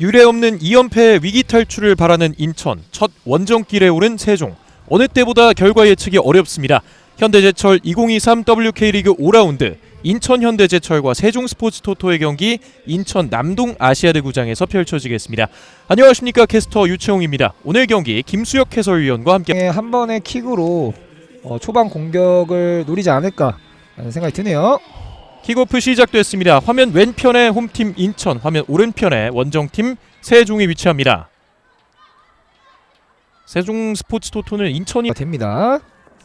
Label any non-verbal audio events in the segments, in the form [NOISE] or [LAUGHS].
유례 없는 2연패 위기 탈출을 바라는 인천 첫 원정길에 오른 세종 어느 때보다 결과 예측이 어렵습니다. 현대제철 2023 WK리그 5라운드 인천 현대제철과 세종스포츠토토의 경기 인천 남동 아시아드 구장에서 펼쳐지겠습니다. 안녕하십니까 캐스터 유채홍입니다. 오늘 경기 김수혁 해설위원과 함께 네, 한 번의 킥으로 어, 초반 공격을 노리지 않을까 하는 생각이 드네요. 킥오프 시작됐습니다. 화면 왼편에 홈팀 인천, 화면 오른편에 원정팀 세종이 위치합니다. 세종 스포츠 토토는 인천이 됩니다.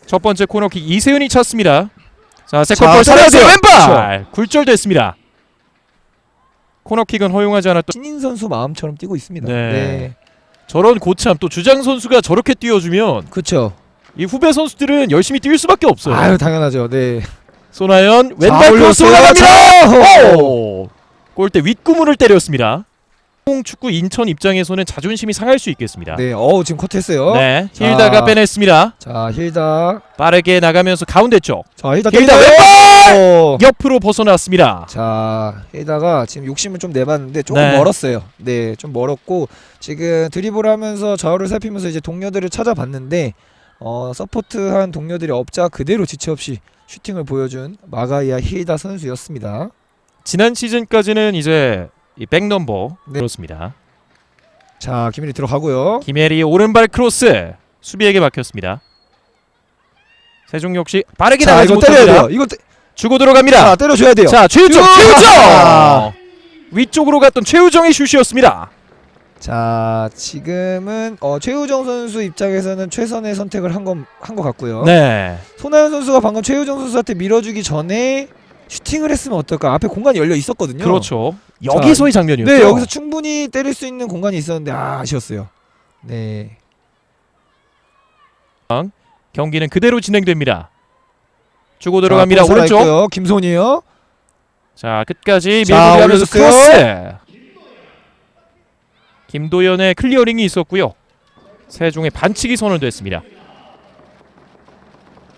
첫 번째 코너킥 이세윤이 찼습니다. 자, 자, 세컨볼 돼요. 왼발 굴절됐습니다. 코너킥은 허용하지 않았던 신인 선수 마음처럼 뛰고 있습니다. 네. 저런 고참 또 주장 선수가 저렇게 뛰어주면 그렇죠. 이 후배 선수들은 열심히 뛸 수밖에 없어요. 아유 당연하죠. 네. 손아연 왼발 크로스. 올라갑니다. 자, 오! 골대 윗구문을 때렸습니다. 축구 인천 입장에서는 자존심이 상할 수 있겠습니다. 네. 어우 지금 컷했어요. 네, 자. 힐다가 빼냈습니다. 자 힐다. 빠르게 나가면서 가운데 쪽 자 힐다 힐다 왼발. 옆으로 벗어났습니다. 자 힐다가 지금 욕심을 좀 내봤는데 조금 네. 멀었어요. 네, 좀 멀었고 지금 드리블하면서 좌우를 살피면서 이제 동료들을 찾아봤는데 어 서포트한 동료들이 없자 그대로 지체 없이 슈팅을 보여준 마가이아 힐다 선수였습니다. 지난 시즌까지는 이제 이 백넘버 네. 그렇습니다. 자 김일이 들어가고요. 김혜리 오른발 크로스 수비에게 막혔습니다. 세종 역시 빠르게 자 나가지 이거 때려야 못합니다. 돼요. 이거 때, 주고 들어갑니다. 자 때려줘야 돼요. 자 최우정 쭉! 최우정 아. 위쪽으로 갔던 최우정의 슛이었습니다. 자 지금은 어, 최우정 선수 입장에서는 최선의 선택을 한 건 한 것 같고요. 네. 손아연 선수가 방금 최우정 선수한테 밀어주기 전에 슈팅을 했으면 어떨까? 앞에 공간이 열려 있었거든요. 그렇죠. 여기서의 장면이었죠. 네 여기서 충분히 때릴 수 있는 공간이 있었는데 아, 아쉬웠어요. 네. 경기는 그대로 진행됩니다. 주고 자, 들어갑니다. 볼 오른쪽. 김손이요. 자 끝까지 자, 밀고 올려줬어요. 크로스. 김도현의 클리어링이 있었고요. 세종의 반칙이 선언됐습니다.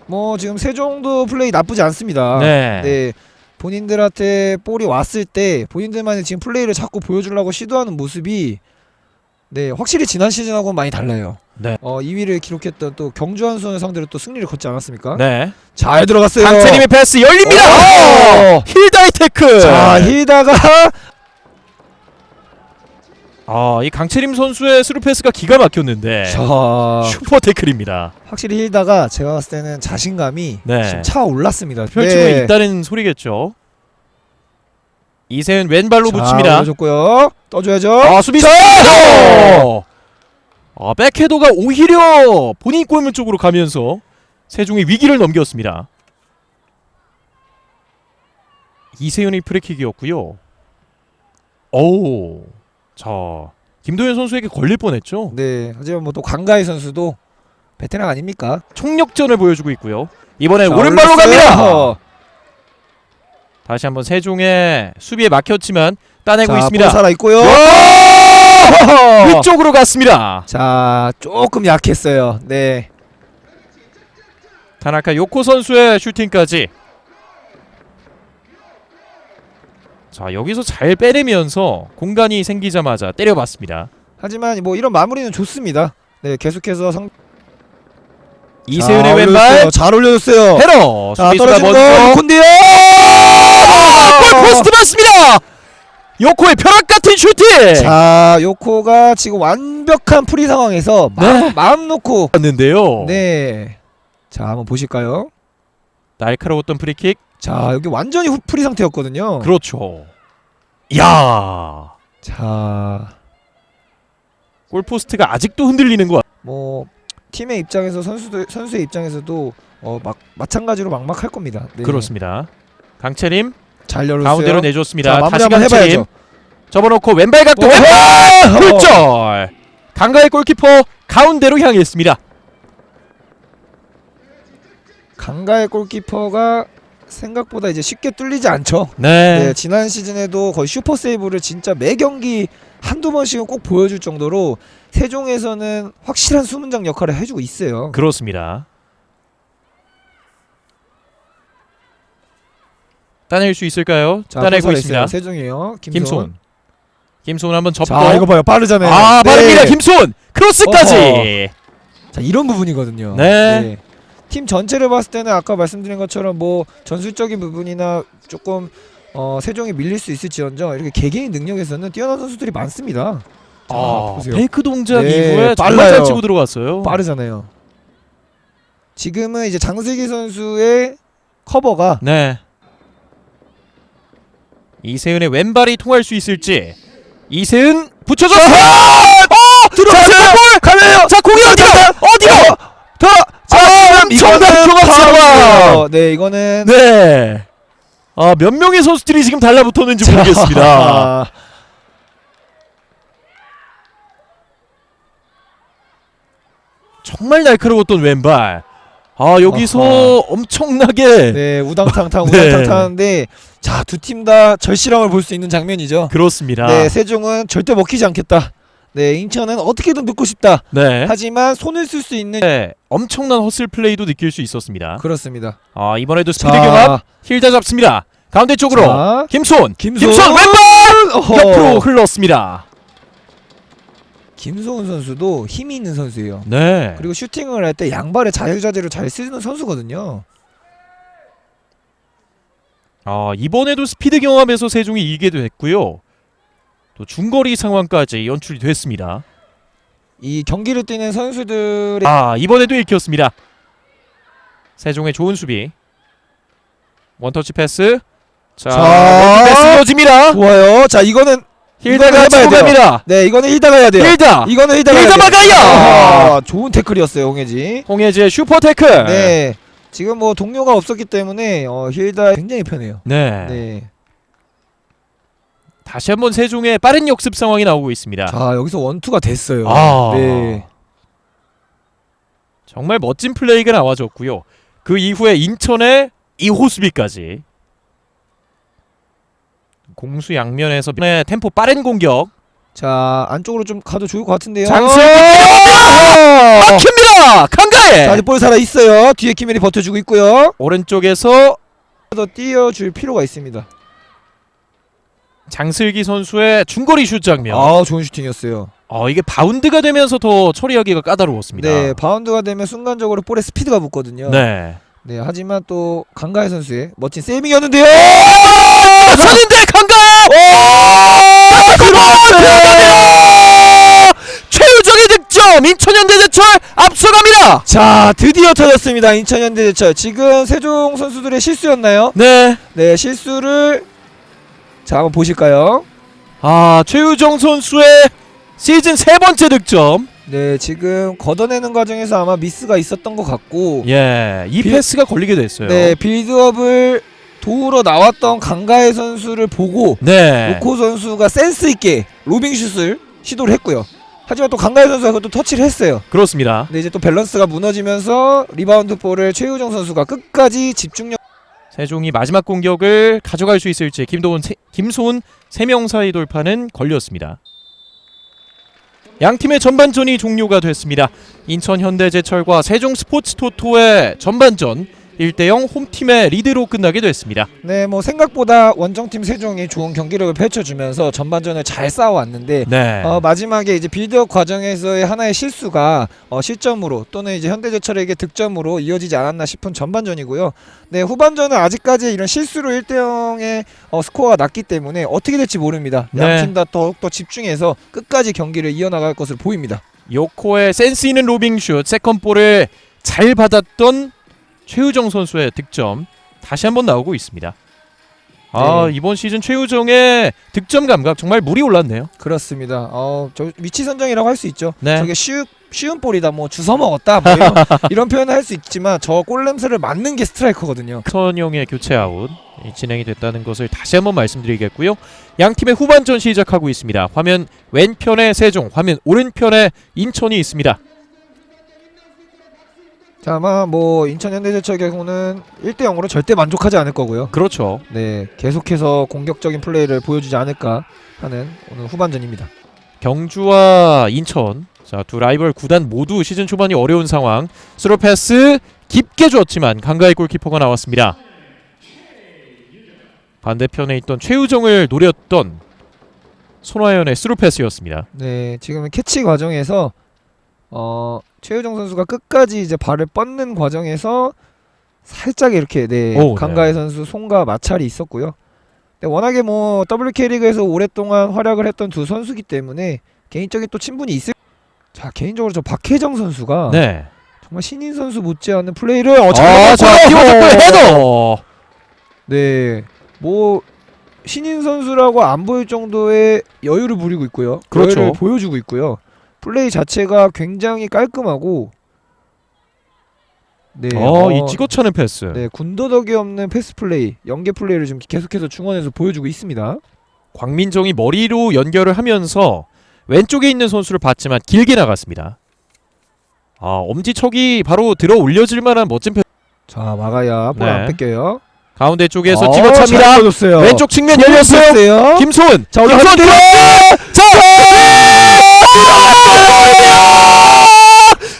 뭐 지금 세종도 플레이 나쁘지 않습니다. 네. 네. 본인들한테 볼이 왔을 때 본인들만의 지금 플레이를 자꾸 보여주려고 시도하는 모습이 네 확실히 지난 시즌하고는 많이 달라요. 네. 어 2위를 기록했던 또 경주한 선을 상대로 또 승리를 거지 않았습니까? 네. 잘 들어갔어요. 강채림의 패스 열립니다. 오! 오! 힐다이 태클. 자 힐다가 아, 이 강채림 선수의 스루 패스가 기가 막혔는데 자 슈퍼 태클입니다. 확실히 힐다가 제가 봤을 때는 자신감이 네. 지금 차 올랐습니다. 펼치고 네. 있다는 소리겠죠. 이세윤 왼발로 자, 붙입니다. 올려줬고요. 떠줘야죠. 아 수비수. 자! 아 백헤더가 오히려 본인 골문 쪽으로 가면서 세종의 위기를 넘겼습니다. 이세윤의 프리킥이었고요. 오, 자 김도현 선수에게 걸릴 뻔했죠. 네, 하지만 뭐 또 강가희 선수도 베테랑 아닙니까? 총력전을 보여주고 있고요. 이번에 자, 오른발로 올렸어요. 갑니다. 다시 한번 세종의 수비에 막혔지만 따내고 자, 있습니다. 볼 살아 있고요. [LAUGHS] 위쪽으로 갔습니다. 자, 조금 약했어요. 네. 타나카 요코 선수의 슈팅까지. 자 여기서 잘 빼내면서 공간이 생기자마자 때려봤습니다. 하지만 뭐 이런 마무리는 좋습니다. 네, 계속해서 성 이세윤의 자, 왼발 올려줬어요. 잘 올려줬어요. 헤러 자, 수비수가 떨어진 거 먼저 콘디요. 아, 골 포스트 맞습니다. 요코의 벼락 같은 슈팅. 자, 요코가 지금 완벽한 프리 상황에서 마음, 네. 마음 놓고 봤는데요. 네. 자, 한번 보실까요? 날카로웠던 프리킥. 자, 여기 완전히 후- 프리 상태였거든요. 그렇죠. 야 자, 골포스트가 아직도 흔들리는 것. 같- 뭐 팀의 입장에서 선수들 선수의 입장에서도 어, 막 마찬가지로 막막할 겁니다. 네. 그렇습니다. 강채림 잘 열었어요. 가운데로 내줬습니다. 자, 마무리 다시 한번 강채림 해봐야죠. 접어놓고 왼발 각도 어, 왼발 어. 굴절. 강가의 골키퍼 가운데로 향했습니다. 강가의 골키퍼가 생각보다 이제 쉽게 뚫리지 않죠. 네. 네, 지난 시즌에도 거의 슈퍼 세이브를 진짜 매 경기 한두 번씩은 꼭 보여줄 정도로 세종에서는 확실한 수문장 역할을 해주고 있어요. 그렇습니다. 따낼 수 있을까요? 자, 따내고 볼살아 있습니다. 세종이에요. 김손. 김손. 김소은 한번 접고. 자 이거 봐요 빠르잖아요. 아 네. 빠릅니다. 김소은 크로스까지. 자 이런 부분이거든요. 네. 팀 전체를 봤을 때는 아까 말씀드린 것처럼 뭐 전술적인 부분이나 조금 어, 세종이 밀릴 수 있을지언정 이렇게 개개인 능력에서는 뛰어난 선수들이 많습니다. 자, 아, 보세요. 페이크 동작 네, 이후에 정말 빨라요. 잘 치고 들어갔어요. 빠르잖아요. 지금은 이제 장슬기 선수의 커버가 네. 이세은의 왼발이 통할 수 있을지. 이세은 붙여줬어. 어! 들어갔어요. 볼 가면요. 자 공이 어디로? 어디로? 더. 자, 엄청난 조각 상황. 네, 이거는 네. 아, 몇 명의 선수들이 지금 달라붙었는지 모르겠습니다. 자, [LAUGHS] 정말 날카로웠던 왼발. 아, 여기서 아하. 엄청나게 네, 우당탕탕 [LAUGHS] 네. 우당탕탕한데 자, 두 팀 다 절실함을 볼 수 있는 장면이죠. 그렇습니다. 네, 세종은 절대 먹히지 않겠다. 네, 인천은 어떻게든 넣고 싶다. 네. 하지만 손을 쓸 수 있는 네. 엄청난 허슬 플레이도 느낄 수 있었습니다. 그렇습니다. 아, 이번에도 스피드 경합 힐다 잡습니다. 가운데 쪽으로 자, 김손. 김손 왼발 어허. 옆으로 흘렀습니다. 김소은 선수도 힘이 있는 선수예요. 네. 그리고 슈팅을 할 때 양발의 자유자재를 잘 쓰는 선수거든요. 아, 이번에도 스피드 경합에서 세종이 이기게 됐고요. 또 중거리 상황까지 연출이 됐습니다. 이 경기를 뛰는 선수들의 아, 이번에도 읽혔습니다. 세종의 좋은 수비. 원터치 패스. 자, 자. 패스 이어집니다. 좋아요. 자, 이거는 힐다가 치고. 갑니다. 네, 이거는 힐다가 해야 돼요. 힐다. 이거는 힐다가 힐다. 막아요. 아, 좋은 태클이었어요, 홍혜지. 홍혜지의 슈퍼 태클. 네. 지금 뭐 동료가 없었기 때문에 어, 힐다 굉장히 편해요. 네. 네. 다시 한번 세종의 빠른 역습 상황이 나오고 있습니다. 자, 여기서 원투가 됐어요. 아. 네. 정말 멋진 플레이가 나와줬고요. 그 이후에 인천의 2호 수비까지 공수 양면에서 네, 템포 빠른 공격 자, 안쪽으로 좀 가도 좋을 것 같은데요. 장승 어! 막힙니다. 강가에 자, 아직 볼 살아 있어요. 뒤에 키멜이 버텨주고 있고요. 오른쪽에서 더 띄워줄 필요가 있습니다. 장슬기 선수의 중거리 슛 장면. 아, 좋은 슈팅이었어요. 어, 이게 바운드가 되면서 더 처리하기가 까다로웠습니다. 네, 바운드가 되면 순간적으로 볼에 스피드가 붙거든요. 네. 네, 하지만 또 강가혜 선수의 멋진 세이빙이었는데요. 최유정의 득점 인천현대제철 앞서갑니다. 자, 드디어 터졌습니다. 인천현대제철. 지금 세종 선수들의 실수였나요? 네. 네, 실수를 자, 한번 보실까요? 아 최유정 선수의 시즌 세 번째 득점. 네, 지금 걷어내는 과정에서 아마 미스가 있었던 것 같고 예, 이 빌- 패스가 걸리게 됐어요. 네, 빌드업을 도우러 나왔던 강가혜 선수를 보고 네. 오코 선수가 센스 있게 로빙 슛을 시도를 했고요. 하지만 또 강가혜 선수가 그것도 터치를 했어요. 그렇습니다. 근데 이제 또 밸런스가 무너지면서 리바운드 볼을 최유정 선수가 끝까지 집중력 세종이 마지막 공격을 가져갈 수 있을지 김도훈, 세, 김소은 세명 사이 돌파는 걸렸습니다. 양 팀의 전반전이 종료가 됐습니다. 인천 현대제철과 세종 스포츠토토의 전반전 1대0 홈팀의 리드로 끝나게 됐습니다. 네, 뭐 생각보다 원정팀 세종이 좋은 경기력을 펼쳐주면서 전반전을 잘 싸워왔는데 네. 어, 마지막에 이제 빌드업 과정에서의 하나의 실수가 어, 실점으로 또는 이제 현대제철에게 득점으로 이어지지 않았나 싶은 전반전이고요. 네, 후반전은 아직까지 이런 실수로 1대 0의 어, 스코어가 났기 때문에 어떻게 될지 모릅니다. 네. 양팀 다 더욱더 집중해서 끝까지 경기를 이어나갈 것으로 보입니다. 요코의 센스 있는 로빙슛 세컨볼을 잘 받았던 최우정 선수의 득점 다시 한번 나오고 있습니다. 아 네. 이번 시즌 최우정의 득점 감각 정말 물이 올랐네요. 그렇습니다. 어, 저 위치 선정이라고 할 수 있죠. 네. 저게 쉬, 쉬운 볼이다, 뭐 주워 먹었다, 뭐 이런, [LAUGHS] 이런 표현을 할 수 있지만 저 골 냄새를 맡는 게 스트라이커거든요. 선영의 교체 아웃 이 진행이 됐다는 것을 다시 한번 말씀드리겠고요. 양 팀의 후반전 시작하고 있습니다. 화면 왼편에 세종, 화면 오른편에 인천이 있습니다. 자, 아마 뭐 인천 현대제철 경우는 1대 0으로 절대 만족하지 않을 거고요. 그렇죠. 네, 계속해서 공격적인 플레이를 보여주지 않을까 하는 오늘 후반전입니다. 경주와 인천 자 두 라이벌 구단 모두 시즌 초반이 어려운 상황 스로 패스 깊게 줬지만 강가의 골키퍼가 나왔습니다 반대편에 있던 최우정을 노렸던 손화연의 스루 패스였습니다. 네, 지금은 캐치 과정에서 어 최유정 선수가 끝까지 이제 발을 뻗는 과정에서 살짝 이렇게 네 오, 네. 강가혜 선수 손과 마찰이 있었고요. 근데 워낙에 뭐 WK 리그에서 오랫동안 활약을 했던 두 선수기 때문에 개인적인 또 친분이 있을. 자 개인적으로 저 박혜정 선수가 네. 정말 신인 선수 못지않은 플레이를 어, 아, 잘 자, 띄워줬고요. 헤더! 네, 뭐 신인 선수라고 안 보일 정도의 여유를 부리고 있고요. 그렇죠. 여유를 보여주고 있고요. 플레이 자체가 굉장히 깔끔하고 네, 어, 어, 이 찍어차는 패스. 네 군더더기 없는 패스 플레이, 연계 플레이를 지금 계속해서 중원에서 보여주고 있습니다. 광민정이 머리로 연결을 하면서 왼쪽에 있는 선수를 봤지만 길게 나갔습니다. 아, 엄지척이 바로 들어 올려질 만한 멋진 패스. 자 마가야 볼 네. 안 뺏겨요. 가운데 쪽에서 어, 잘 찍어찹니다. 넣어줬어요. 왼쪽 측면 열렸어요. 김소은. 자, 한 들어왔어요. 자,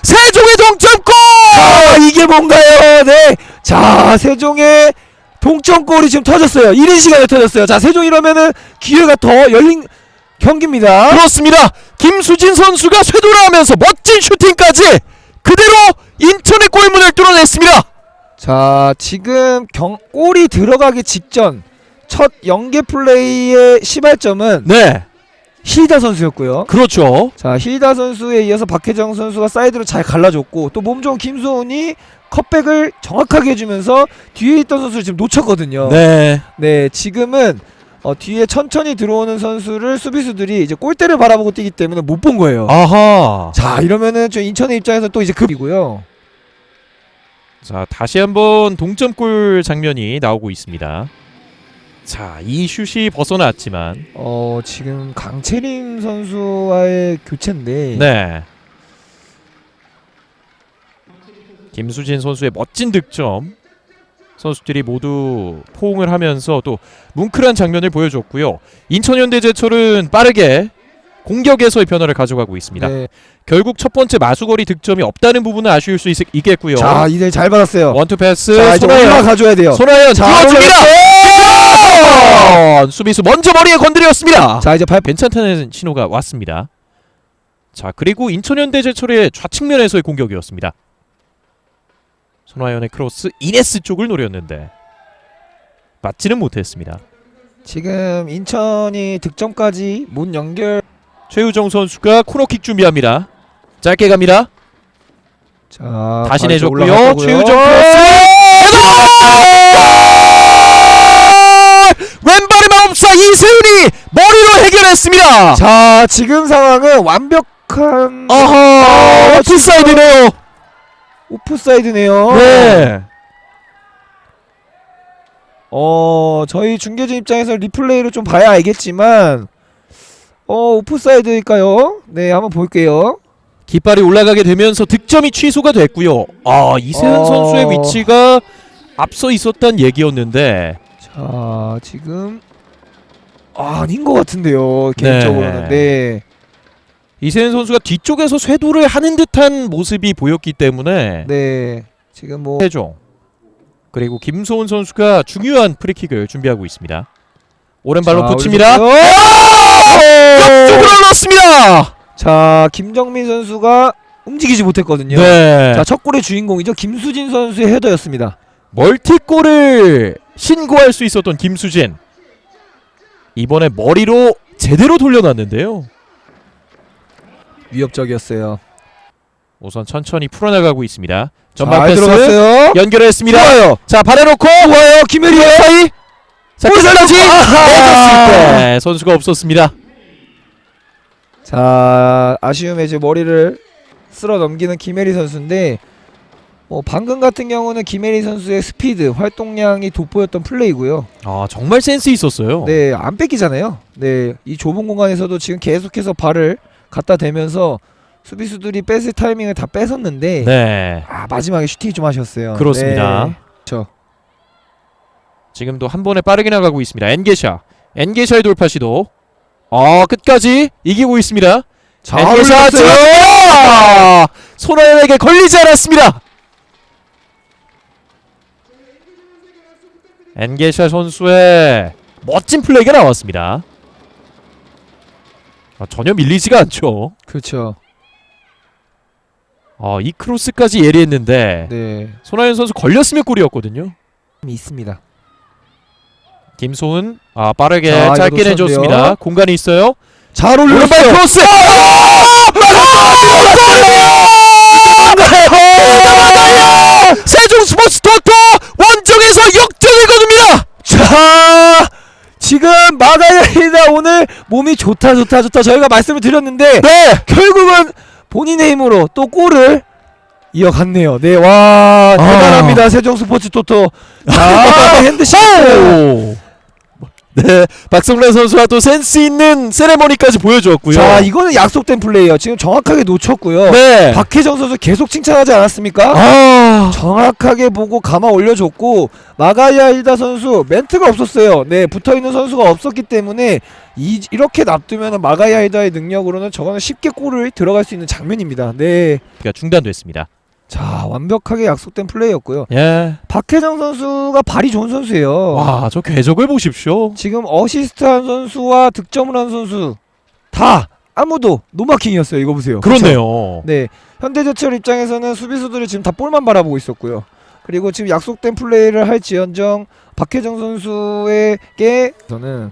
세종의 동점골! 자 이게 뭔가요? 네. 자 세종의 동점골이 지금 터졌어요. 이른 시간에 터졌어요. 자 세종 이러면은 기회가 더 열린 경기입니다. 그렇습니다. 김수진 선수가 쇄도하면서 멋진 슈팅까지 그대로 인천의 골문을 뚫어냈습니다. 자 지금 경, 골이 들어가기 직전 첫 연계 플레이의 시발점은 네, 히다 선수였고요. 그렇죠. 자 히다 선수에 이어서 박혜정 선수가 사이드로 잘 갈라줬고 또 몸 좋은 김소은이 컷백을 정확하게 해주면서 뒤에 있던 선수를 지금 놓쳤거든요. 네, 네, 지금은 어, 뒤에 천천히 들어오는 선수를 수비수들이 이제 골대를 바라보고 뛰기 때문에 못 본 거예요. 아하. 자, 이러면은 저 인천의 입장에서 또 이제 급이고요. 자, 다시 한번 동점골 장면이 나오고 있습니다. 자, 이 슛이 벗어났지만, 어, 지금 강채림 선수와의 교체인데 네. 김수진 선수의 멋진 득점. 선수들이 모두 포옹을 하면서 또 뭉클한 장면을 보여줬고요. 인천현대제철은 빠르게 공격에서의 변화를 가져가고 있습니다. 네. 결국 첫 번째 마수거리 득점이 없다는 부분은 아쉬울 수 있, 있겠고요. 자, 이들 잘 받았어요. 원투 패스 자, 이제 손아연 올라가줘야 돼요. 손아연 자, 들어줍니다. 올라갔어요! 수비수 먼저 머리에 건드렸습니다. 자, 이제 발 괜찮다는 신호가 왔습니다. 자 그리고 인천현대 제철의 좌측면에서의 공격이었습니다. 손아연의 크로스 이네스 쪽을 노렸는데 맞지는 못했습니다. 지금 인천이 득점까지 못 연결 최우정 선수가 코너킥 준비합니다. 짧게 갑니다. 자, 다시 내줬고요. 최우정 크로스 헤더! 마법사 이세윤이 머리로 해결했습니다. 자, 지금 상황은 완벽한 아하 오프사이드네요. 오프사이드네요. 네. 어 저희 중계진 입장에서 리플레이를 좀 봐야 알겠지만 어 오프사이드일까요? 네 한번 볼게요. 깃발이 올라가게 되면서 득점이 취소가 됐고요. 아 이세은 어. 선수의 위치가 앞서 있었단 얘기였는데 자 지금 아, 아닌 것 같은데요 개인적으로는 네. 이세은 선수가 뒤쪽에서 쇄도를 하는 듯한 모습이 보였기 때문에 네 지금 뭐 최종 그리고 김소은 선수가 중요한 프리킥을 준비하고 있습니다. 오른 발로 자, 붙입니다. 옆쪽으로 넣었습니다. 자 김정민 선수가 움직이지 못했거든요. 네. 자첫 골의 주인공이죠 김수진 선수의 헤더였습니다. 멀티골을 신고할 수 있었던 김수진 이번에 머리로 제대로 돌려놨는데요. 위협적이었어요. 우선 천천히 풀어나가고 있습니다. 전방 잘 패스 들어갔어요. 연결했습니다. 좋아요. 자 발해놓고 좋아요 김혜리 사이 자골 끝까지 아하! 내줬을 때 선수가 없었습니다. 자 아쉬움에 이제 머리를 쓸어 넘기는 김혜리 선수인데 뭐 방금 같은 경우는 김혜리 선수의 스피드 활동량이 돋보였던 플레이고요. 아 정말 센스 있었어요. 네 안 뺏기잖아요. 네 이 좁은 공간에서도 지금 계속해서 발을 갖다 대면서 수비수들이 뺏을 타이밍을 다 뺏었는데 네. 아 마지막에 슈팅이 좀 아쉬웠어요. 그렇습니다. 네. 그렇죠. 지금도 한 번에 빠르게 나가고 있습니다. 엔게샤 엔게샤의 돌파 시도 아 끝까지 이기고 있습니다. 자 엔게샤. 찔렀습니다. 손아연에게 걸리지 않았습니다. 엔게샤 선수의 멋진 플레이가 나왔습니다. 아, 전혀 밀리지가 않죠. 그렇죠. 아, 이 크로스까지 예리했는데 네. 손아연 선수 걸렸으면 골이었거든요. 있습니다. 김소은 아 빠르게 자, 이거 짧게 놓쳤는데요. 내줬습니다. 공간이 있어요. 잘 오른발 올렸어요. 크로스. 아! 세종 스포츠 토토 원정에서 역전을 거둡니다. 자, 지금 마가야리다 오늘 몸이 좋다 좋다 좋다 저희가 말씀을 드렸는데 네. 결국은 본인의 힘으로 또 골을 이어갔네요. 네, 와 대단합니다. 세종 스포츠 토토. 자, [LAUGHS] 핸드샷. 오. 네, 박성란 선수가 또 센스 있는 세레머니까지 보여주었고요. 자, 이거는 약속된 플레이예요. 지금 정확하게 놓쳤고요. 네. 박혜정 선수 계속 칭찬하지 않았습니까? 아, 정확하게 보고 감아 올려줬고 마가야 일다 선수 멘트가 없었어요. 네 붙어 있는 선수가 없었기 때문에 이, 이렇게 놔두면 마가야 일다의 능력으로는 저거는 쉽게 골을 들어갈 수 있는 장면입니다. 네. 그러니까 중단됐습니다. 자 완벽하게 약속된 플레이였고요. 예. 박혜정 선수가 발이 좋은 선수예요. 와, 저 궤적을 보십시오. 지금 어시스트한 선수와 득점을 한 선수 다 아무도 노마킹이었어요. 이거 보세요. 그쵸? 그렇네요. 네, 현대제철 입장에서는 수비수들이 지금 다 볼만 바라보고 있었고요. 그리고 지금 약속된 플레이를 할지언정 박혜정 선수에게 저는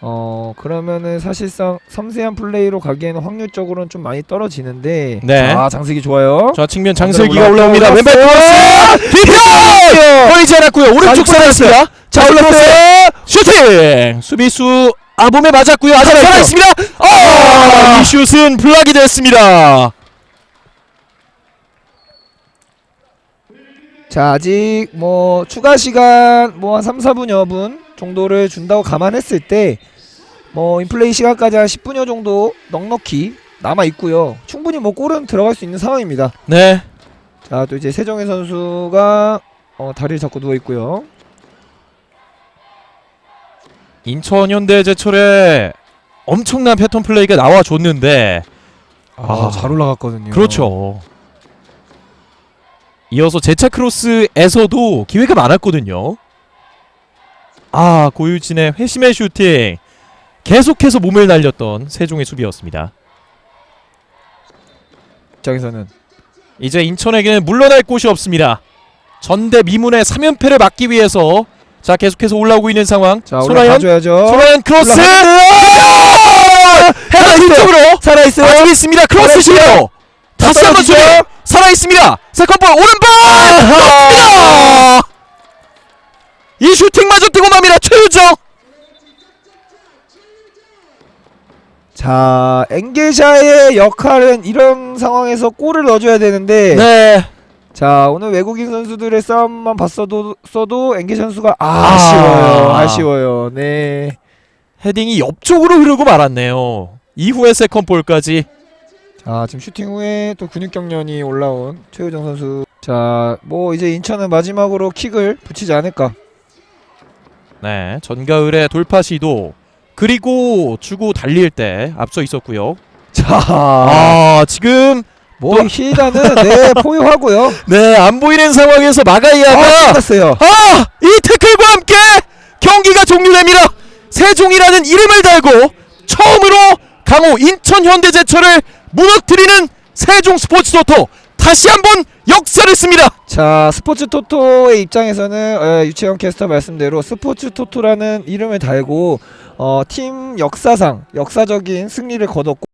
어 그러면은 사실상 섬세한 플레이로 가기에는 확률적으로는 좀 많이 떨어지는데 네. 아 장색이 좋아요. 좌측면 장슬기가 올라왔고, 올라옵니다. 왼발 올라왔어요. 크로스. 뒷편 보이지 않았고요. 오른쪽 자, 살아있습니다. 자 올랐어요. 슈팅! 수비수 아범에 맞았고요. 아직. 살아 있습니다. 아, 이 슛은 블락이 됐습니다. 자 아직 뭐 추가 시간 뭐 한 3, 4분 여 분 정도를 준다고 감안했을 때 뭐 인플레이 시간까지 한 10분여 정도 넉넉히 남아 있고요. 충분히 뭐 골은 들어갈 수 있는 상황입니다. 네. 자 또 이제 세정의 선수가 어, 다리를 잡고 누워 있고요. 인천 현대 제철의 엄청난 패턴 플레이가 나와줬는데 아, 잘 올라갔거든요. 그렇죠. 이어서 제차 크로스에서도 기회가 많았거든요. 아 고유진의 회심의 슈팅 계속해서 몸을 날렸던 세종의 수비였습니다. 입장에서는 이제 인천에게는 물러날 곳이 없습니다. 전대 미문의 3연패를 막기 위해서 자 계속해서 올라오고 있는 상황. 자 올라가줘야죠. 손아연 크로스 헤더 뒤쪽으로 살아 있어요. 아직 있습니다. 크로스 시도 다시 한번? 주요 살아 있습니다. 세컨볼 오른발 맞습니다. 이 슈팅마저 뜨고 맙니다. 최유정. 자 엥게샤의 역할은 이런 상황에서 골을 넣어줘야 되는데 네. 자 오늘 외국인 선수들의 싸움만 봤어도 써도 엥게 선수가 아, 아. 아쉬워요 아쉬워요 네 헤딩이 옆쪽으로 흐르고 말았네요. 이후에 세컨볼까지 자 지금 슈팅 후에 또 근육 경련이 올라온 최효정 선수 자 뭐 이제 인천은 마지막으로 킥을 붙이지 않을까 네 전가을의 돌파 시도 그리고 주고 달릴 때 앞서 있었고요. 자뭐 아 지금 히다는 네 [LAUGHS] 포효하고요 네 안 보이는 상황에서 아 마가이아가 끝났어요 아! 이 태클과 함께 경기가 종료됩니다. 세종이라는 이름을 달고 처음으로 강호 인천 현대제철을 무너뜨리는 세종 스포츠 토토 다시 한번 역사를 씁니다. 자 스포츠 토토의 입장에서는 어, 유채영 캐스터 말씀대로 스포츠 토토라는 이름을 달고 어, 팀 역사상 역사적인 승리를 거뒀고